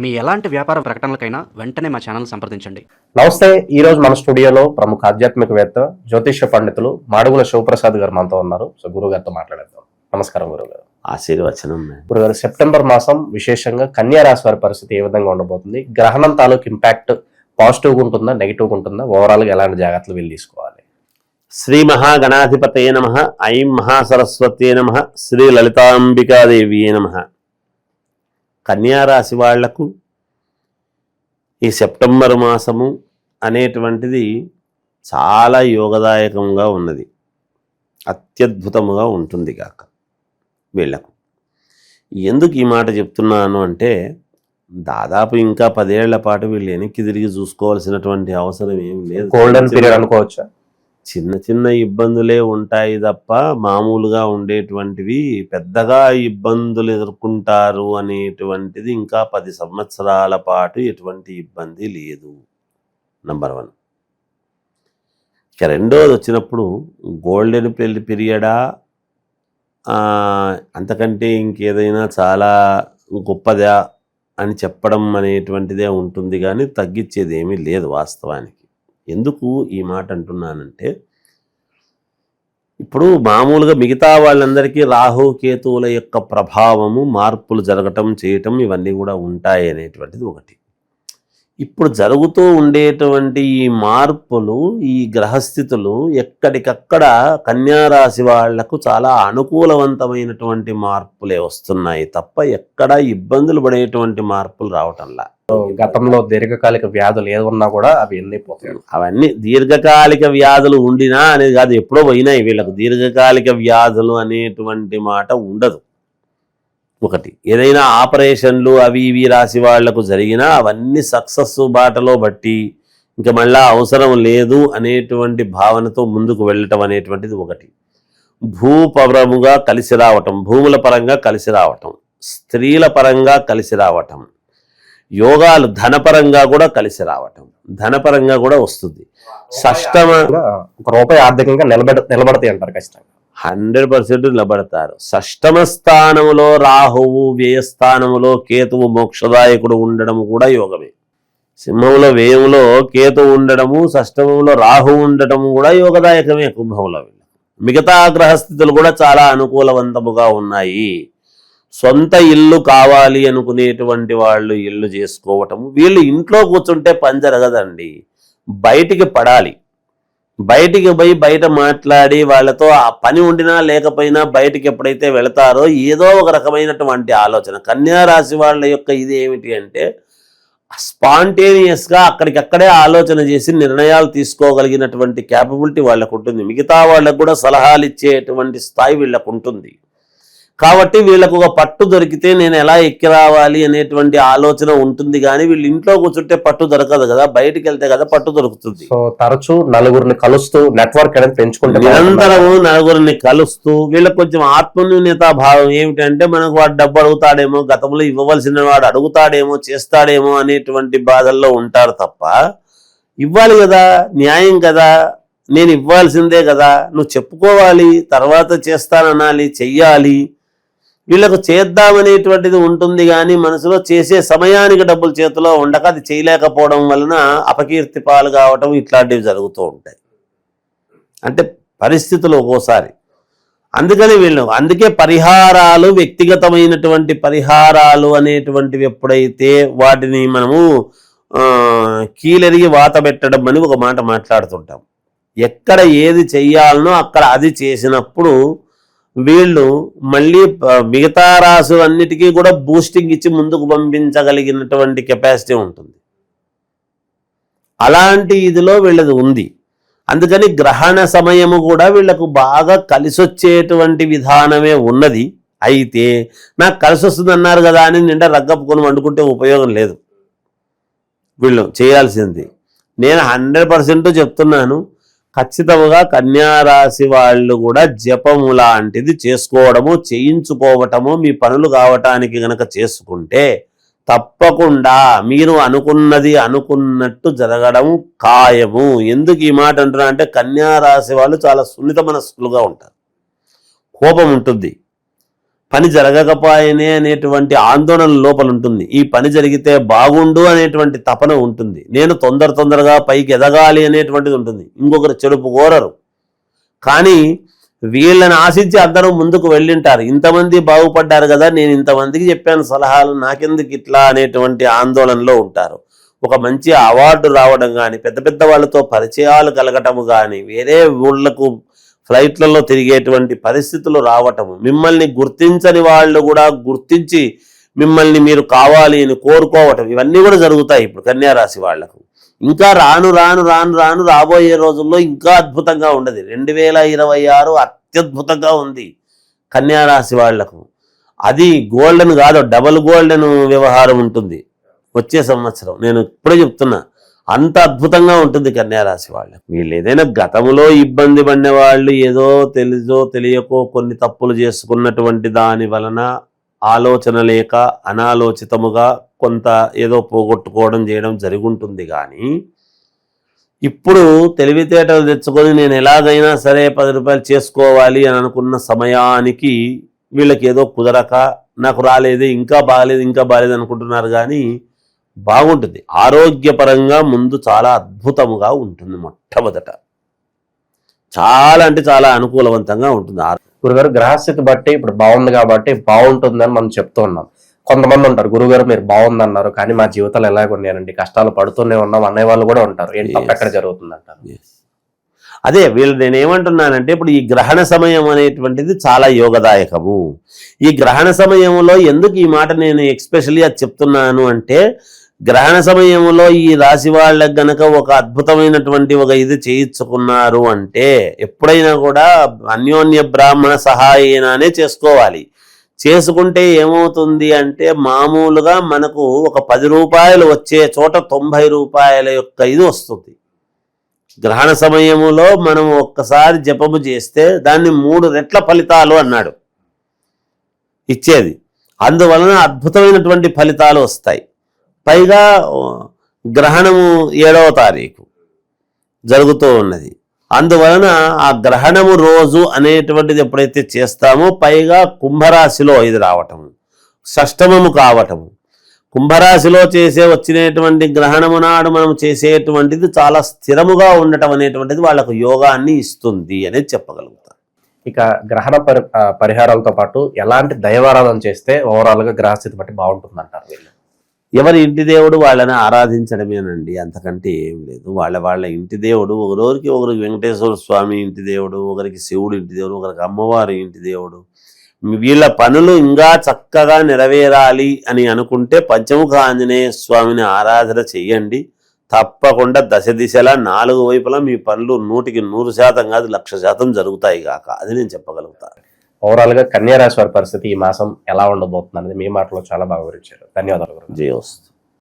మీ ఎలాంటి వ్యాపార ప్రకటనలకైనా వెంటనే మా ఛానల్ సంప్రదించండి. నమస్తే ఈ రోజు మన స్టూడియోలో ప్రముఖ ఆధ్యాత్మికవేత్త జ్యోతిష్య పండితులు మాడుగుల శివప్రసాద్ గారు మనతో ఉన్నారు. సో గురువు గారితో మాట్లాడేద్దాం. నమస్కారం గురువు గారు ఆశీర్వచనం గురువు గారు సెప్టెంబర్ మాసం విశేషంగా కన్యా రాశి వారి పరిస్థితి ఏ విధంగా ఉండబోతుంది? గ్రహణం తాలూకు ఇంపాక్ట్ పాజిటివ్గా ఉంటుందా నెగిటివ్గా ఉంటుందా? ఓవరాల్గా ఎలాంటి జాగ్రత్తలు వీళ్ళు తీసుకోవాలి? శ్రీ మహాగణాధిపతయ నమ ఐం మహాసరస్వతే నమ శ్రీ లలితాంబికాదేవి నమ. కన్యారాశి వాళ్ళకు ఈ సెప్టెంబర్ మాసము అనేటువంటిది చాలా యోగదాయకంగా ఉన్నది. అత్యద్భుతముగా ఉంటుంది కాక వీళ్ళకు. ఎందుకు ఈ మాట చెప్తున్నాను అంటే దాదాపు ఇంకా పదేళ్ళ పాటు వీళ్ళు వెనక్కి తిరిగి చూసుకోవాల్సినటువంటి అవసరం ఏం లేదు. గోల్డెన్ పీరియడ్ అనుకోవచ్చా? చిన్న చిన్న ఇబ్బందులే ఉంటాయి తప్ప మామూలుగా ఉండేటువంటివి పెద్దగా ఇబ్బందులు ఎదుర్కొంటారు అనేటువంటిది ఇంకా పది సంవత్సరాల పాటు ఎటువంటి ఇబ్బంది లేదు. నంబర్ వన్ ఇక రెండోది వచ్చినప్పుడు గోల్డెన్ పెళ్ళి పీరియడా? అంతకంటే ఇంకేదైనా చాలా గొప్పదా అని చెప్పడం అనేటువంటిదే ఉంటుంది కానీ తగ్గించేది ఏమీ లేదు వాస్తవానికి. ఎందుకు ఈ మాట అంటున్నానంటే ఇప్పుడు మామూలుగా మిగతా వాళ్ళందరికీ రాహు కేతువుల యొక్క ప్రభావము మార్పులు జరగటం చేయటం ఇవన్నీ కూడా ఉంటాయి అనేటువంటిది ఒకటి. ఇప్పుడు జరుగుతూ ఉండేటువంటి ఈ మార్పులు ఈ గ్రహస్థితులు ఎక్కడికక్కడ కన్యారాశి వాళ్ళకు చాలా అనుకూలవంతమైనటువంటి మార్పులే వస్తున్నాయి తప్ప ఎక్కడ ఇబ్బందులు పడేటువంటి మార్పులు రావటంలా. గతంలో దీర్ఘకాలిక వ్యాధులు ఏది ఉన్నా కూడా అవి ఎన్ని పోతాయి అవన్నీ దీర్ఘకాలిక వ్యాధులు ఉండినా అనేది కాదు ఎప్పుడో పోయినాయి వీళ్ళకు. దీర్ఘకాలిక వ్యాధులు అనేటువంటి మాట ఉండదు. ఒకటి. ఏదైనా ఆపరేషన్లు అవి ఇవి రాసి వాళ్ళకు జరిగినా అవన్నీ సక్సెస్ బాటలో బట్టి ఇంకా మళ్ళా అవసరం లేదు అనేటువంటి భావనతో ముందుకు వెళ్ళటం అనేటువంటిది ఒకటి. భూపరముగా కలిసి రావటం భూముల పరంగా కలిసి రావటం స్త్రీల పరంగా కలిసి రావటం యోగాలు ధనపరంగా కూడా కలిసి రావటం ధనపరంగా కూడా వస్తుంది. షష్టమ ఒక రూపాయి ఆర్థికంగా నిలబెడ నిలబడతాయి అంటారు ఖచ్చితంగా. హండ్రెడ్ పర్సెంట్ నిలబడతారు. షష్టమ స్థానములో రాహువు వ్యయస్థానములో కేతువు మోక్షదాయకుడు ఉండడం కూడా యోగమే. సింహంలో వ్యయంలో కేతు ఉండడము షష్టమంలో రాహు ఉండటము కూడా యోగదాయకమే కుంభంలో మిగతా గ్రహస్థితులు కూడా చాలా అనుకూలవంతముగా ఉన్నాయి. సొంత ఇల్లు కావాలి అనుకునేటువంటి వాళ్ళు ఇల్లు చేసుకోవటము వీళ్ళు ఇంట్లో కూర్చుంటే పని జరగదండి. బయటికి పడాలి. బయటికి పోయి బయట మాట్లాడి వాళ్ళతో ఆ పని ఉండినా లేకపోయినా బయటికి ఎప్పుడైతే వెళతారో ఏదో ఒక రకమైనటువంటి ఆలోచన. కన్యా రాశి వాళ్ళ యొక్క ఇది ఏమిటి అంటే స్పాంటేనియస్గా అక్కడికక్కడే ఆలోచన చేసి నిర్ణయాలు తీసుకోగలిగినటువంటి క్యాపబిలిటీ వాళ్ళకు ఉంటుంది మిగతా వాళ్ళకు కూడా సలహాలు ఇచ్చేటువంటి స్థాయి వీళ్ళకు ఉంటుంది కాబట్టి వీళ్ళకు ఒక పట్టు దొరికితే నేను ఎలా ఎక్కి రావాలి అనేటువంటి ఆలోచన ఉంటుంది కానీ వీళ్ళు ఇంట్లో కూర్చుంటే పట్టు దొరకదు కదా బయటికి వెళ్తే కదా పట్టు దొరుకుతుంది సో తరచూ నలుగురిని కలుస్తూ నెట్వర్క్ అనేది పెంచుకుంటే? నిరంతరము నలుగురిని కలుస్తూ వీళ్ళకి కొంచెం ఆత్మన్యూన్యతా భావం ఏమిటంటే మనకు వాడు డబ్బు అడుగుతాడేమో గతంలో ఇవ్వవలసిన వాడు అడుగుతాడేమో చేస్తాడేమో అనేటువంటి బాధల్లో ఉంటారు తప్ప ఇవ్వాలి కదా న్యాయం కదా నేను ఇవ్వాల్సిందే కదా నువ్వు చెప్పుకోవాలి తర్వాత చేస్తాననాలి చెయ్యాలి వీళ్ళకు చేద్దామనేటువంటిది ఉంటుంది కానీ మనసులో చేసే సమయానికి డబ్బులు చేతిలో ఉండక అది చేయలేకపోవడం వలన అపకీర్తి పాలు కావటం ఇట్లాంటివి జరుగుతూ ఉంటాయి. అంటే పరిస్థితులు ఒక్కోసారి. అందుకని వీళ్ళు అందుకే పరిహారాలు వ్యక్తిగతమైనటువంటి పరిహారాలు అనేటువంటివి ఎప్పుడైతే వాటిని మనము కీలరిగి కీలెరిగి వాత పెట్టడం అని ఒక మాట మాట్లాడుతుంటాం. ఎక్కడ ఏది చెయ్యాలనో అక్కడ అది చేసినప్పుడు వీళ్ళు మళ్ళీ మిగతా రాసులన్నిటికీ కూడా బూస్టింగ్ ఇచ్చి ముందుకు పంపించగలిగినటువంటి కెపాసిటీ ఉంటుంది. అలాంటి ఇదిలో వీళ్ళది ఉంది. అందుకని గ్రహణ సమయము కూడా వీళ్ళకు బాగా కలిసొచ్చేటువంటి విధానమే ఉన్నది. అయితే నాకు కలిసి వస్తుంది అన్నారు కదా అని నిండా రగ్గప్పుకొని వండుకుంటే ఉపయోగం లేదు. వీళ్ళు చేయాల్సింది. నేను హండ్రెడ్ పర్సెంట్ చెప్తున్నాను. ఖచ్చితంగా కన్యారాశి వాళ్ళు కూడా జపము లాంటిది చేసుకోవడము చేయించుకోవటము మీ పనులు కావటానికి గనక చేసుకుంటే తప్పకుండా మీరు అనుకున్నది అనుకున్నట్టు జరగడం ఖాయము. ఎందుకు ఈ మాట అంటున్నా అంటే కన్యారాశి వాళ్ళు చాలా సున్నిత మనస్సులుగా ఉంటారు. కోపం ఉంటుంది. పని జరగకపోయనే అనేటువంటి ఆందోళన లోపల ఉంటుంది. ఈ పని జరిగితే బాగుండు అనేటువంటి తపన ఉంటుంది. నేను తొందర తొందరగా పైకి ఎదగాలి అనేటువంటిది ఉంటుంది. ఇంకొకరు చెడుపు కోరరు. కానీ వీళ్ళని ఆశించి అందరూ ముందుకు వెళ్ళింటారు. ఇంతమంది బాగుపడ్డారు కదా నేను ఇంతమందికి చెప్పాను సలహాలు నాకెందుకు ఇట్లా అనేటువంటి ఆందోళనలో ఉంటారు. ఒక మంచి అవార్డు రావడం కానీ పెద్ద పెద్ద వాళ్ళతో పరిచయాలు కలగటము కానీ వేరే ఊళ్ళకు ఫ్లైట్లలో తిరిగేటువంటి పరిస్థితులు రావటము మిమ్మల్ని గుర్తించని వాళ్ళు కూడా గుర్తించి మిమ్మల్ని మీరు కావాలి అని కోరుకోవటం. ఇవన్నీ కూడా జరుగుతాయి ఇప్పుడు కన్యారాశి వాళ్ళకు. ఇంకా రాను రాను రాను రాను రాబోయే రోజుల్లో ఇంకా అద్భుతంగా ఉండదు. రెండు వేల ఇరవై ఆరు అత్యద్భుతంగా ఉంది కన్యారాశి వాళ్ళకు. అది గోల్డెన్ కాదు డబల్ గోల్డెన్ వ్యవహారం ఉంటుంది. వచ్చే సంవత్సరం. నేను ఇప్పుడే చెప్తున్నా. అంత అద్భుతంగా ఉంటుంది కన్యారాశి వాళ్ళకి. వీళ్ళు ఏదైనా గతంలో ఇబ్బంది పడిన వాళ్ళు ఏదో తెలుసో తెలియకో కొన్ని తప్పులు చేసుకున్నటువంటి దాని వలన ఆలోచన లేక అనాలోచితముగా కొంత ఏదో పోగొట్టుకోవడం చేయడం జరుగుంటుంది కానీ ఇప్పుడు తెలివితేటలు తెచ్చుకొని నేను ఎలాగైనా సరే పది రూపాయలు చేసుకోవాలి అని అనుకున్న సమయానికి వీళ్ళకి ఏదో కుదరక నాకు రాలేదు ఇంకా బాగాలేదు ఇంకా బాగాలేదు అనుకుంటున్నారు కానీ బాగుంటుంది. ఆరోగ్యపరంగా ముందు చాలా అద్భుతముగా ఉంటుంది మొట్టమొదట. చాలా అంటే చాలా అనుకూలవంతంగా ఉంటుంది. గురుగారు గ్రహస్థితి బట్టి ఇప్పుడు బాగుంది కాబట్టి బాగుంటుందని మనం చెప్తూ ఉన్నాం. కొంతమంది ఉంటారు గురుగారు మీరు బాగుంది అన్నారు కానీ మా జీవితాలు ఎలాగ ఉన్నాయండి? కష్టాలు పడుతూనే ఉన్నాం అనే వాళ్ళు కూడా ఉంటారు. ఏంటి ఎక్కడ జరుగుతుంది అంటారు అదే వీళ్ళు నేను ఏమంటున్నానంటే ఇప్పుడు ఈ గ్రహణ సమయం అనేటువంటిది చాలా యోగదాయకము. ఈ గ్రహణ సమయంలో ఎందుకు ఈ మాట నేను ఎక్స్పెషల్లీ అది చెప్తున్నాను అంటే గ్రహణ సమయంలో ఈ రాశి వాళ్ళకి గనక ఒక అద్భుతమైనటువంటి ఒక ఇది చేయించుకున్నారు అంటే ఎప్పుడైనా కూడా అన్యోన్య బ్రాహ్మణ సహాయనానే చేసుకోవాలి. చేసుకుంటే ఏమవుతుంది అంటే మామూలుగా మనకు ఒక పది రూపాయలు వచ్చే చోట తొంభై రూపాయల యొక్క ఇది వస్తుంది. గ్రహణ సమయములో మనం ఒక్కసారి జపము చేస్తే దాన్ని మూడు రెట్ల ఫలితాలు అన్నాడు. ఇచ్చేది. అందువలన అద్భుతమైనటువంటి ఫలితాలు వస్తాయి. పైగా గ్రహణము ఏడవ తారీఖు జరుగుతూ ఉన్నది. అందువలన ఆ గ్రహణము రోజు అనేటువంటిది ఎప్పుడైతే చేస్తామో పైగా కుంభరాశిలో ఇది రావటము షష్టమము కావటము. కుంభరాశిలో చేసే వచ్చినటువంటి గ్రహణము నాడు మనం చేసేటువంటిది చాలా స్థిరముగా ఉండటం అనేటువంటిది వాళ్ళకు యోగాన్ని ఇస్తుంది అనేది చెప్పగలుగుతాం ఇక గ్రహణ పరి పరిహారాలతో పాటు ఎలాంటి దైవారాధన చేస్తే ఓవరాల్గా గ్రహస్థితి బట్టి బాగుంటుంది అంటారు వీళ్ళు? ఎవరి ఇంటి దేవుడు వాళ్ళని ఆరాధించడమేనండి. అంతకంటే ఏం లేదు. వాళ్ళ వాళ్ళ ఇంటి దేవుడు ఒకరికి ఒకరికి వెంకటేశ్వర స్వామి ఇంటి దేవుడు ఒకరికి శివుడు ఇంటి దేవుడు ఒకరికి అమ్మవారి ఇంటి దేవుడు. వీళ్ళ పనులు ఇంకా చక్కగా నెరవేరాలి అని అనుకుంటే పంచముఖ ఆంజనేయ స్వామిని ఆరాధన చెయ్యండి. తప్పకుండా దశ దిశలా నాలుగు వైపులా మీ పనులు నూటికి నూరు శాతం కాదు లక్ష శాతం జరుగుతాయి కాక అది నేను చెప్పగలుగుతాను ఓవరాల్గా కన్యా రాశి వారి పరిస్థితి ఈ మాసం ఎలా ఉండబోతుంది అనేది మీ మాటలో చాలా బాగా వివరించారు ధన్యవాదాలు గురుగారు. జయోస్తు